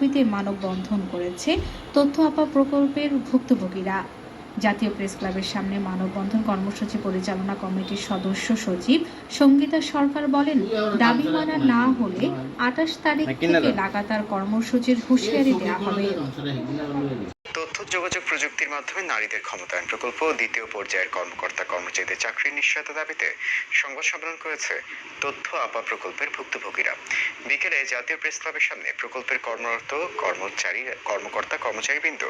দাবিতে মানববন্ধন করেছে তথ্য আপা প্রকল্পের ভুক্তভোগীরা। জাতীয় প্রেস ক্লাবের সামনে মানববন্ধন কর্মসূচি পরিচালনা কমিটির সদস্য সচিব সঙ্গীতা সরকার বলেন দাবি মানা না হলে আঠাশ তারিখ থেকে লাগাতার কর্মসূচির হুঁশিয়ারি দেওয়া হবে। তথ্য যোগাযোগ প্রযুক্তির মাধ্যমে নারীদের ক্ষমতায়ন প্রকল্প দ্বিতীয় পর্যায়ের কর্মকর্তা কর্মচারীদের চাকরির নিশ্চয়তা দাবিতে সংবাদ সম্মেলন করেছে তথ্য আপা প্রকল্পের ভুক্তভোগীরা। বিকেলে জাতীয় প্রেস ক্লাবের সামনে প্রকল্পের কর্মরত কর্মচারী, কর্মকর্তা, কর্মচারীবৃন্দ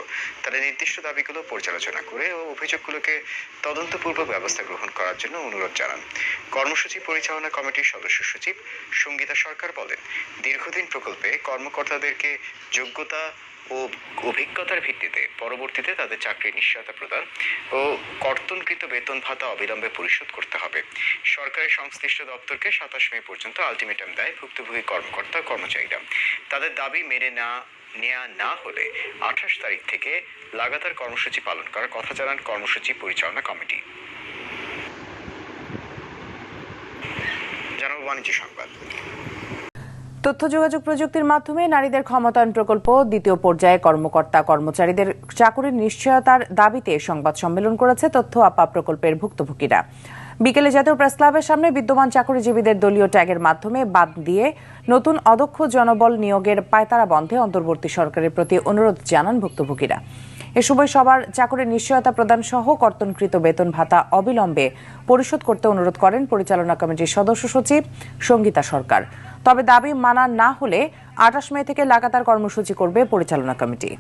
তাদের নির্দিষ্ট দাবিগুলো পর্যালোচনা করে ও অভিযোগগুলোকে তদন্তপূর্বক ব্যবস্থা গ্রহণ করার জন্য অনুরোধ জানান। কর্মসূচি পরিচালনা কমিটির সদস্য সচিব সঙ্গীতা সরকার বলেন, দীর্ঘদিন প্রকল্পে কর্মকর্তাদেরকে যোগ্যতা ও অভিজ্ঞতার ভিত্তিতে পরবর্তীতে তাদের চাকরির নিশ্চয়তা প্রদান ও কর্তনকৃত বেতন ভাতা অবিলম্বে পরিশোধ করতে হবে। সরকারের সংশ্লিষ্ট দপ্তরকে সাতাশ মে পর্যন্ত আলটিমেটাম দেয় ভুক্তভোগী কর্মকর্তা কর্মচারীরা। তাদের দাবি মেনে না নেওয়া না হলে আঠাশ তারিখ থেকে লাগাতার কর্মসূচি পালন করার কথা জানান কর্মসূচি পরিচালনা কমিটি। জানাব বাণিজ্য সংবাদ। তথ্য যোগাযোগ প্রযুক্তির মাধ্যমে নারীদের ক্ষমতায়ন প্রকল্প দ্বিতীয় পর্যায়ে কর্মকর্তা কর্মচারীদের চাকুরির নিশ্চয়তার দাবিতে সংবাদ সম্মেলন করেছে তথ্য আপা প্রকল্পের ভুক্তভোগীরা। বিকেলে জাতীয় প্রেস ক্লাবের সামনে বিদ্যমান চাকুরিজীবীদের দলীয় ট্যাগের মাধ্যমে বাদ দিয়ে নতুন অদক্ষ জনবল নিয়োগের পায়তারা বন্ধে অন্তর্বর্তী সরকারের প্রতি অনুরোধ জানান ভুক্তভোগীরা। এ সময় সবার চাকরির নিশ্চয়তা প্রদান সহ কর্তনকৃত বেতন ভাতা অবিলম্বে পরিশোধ করতে অনুরোধ করেন পরিচালনা কমিটির সদস্য সচিব সঙ্গীতা সরকার। তবে দাবি মানা না হলে আঠাশ মে থেকে লাগাতার কর্মসূচি করবে পরিচালনা কমিটি।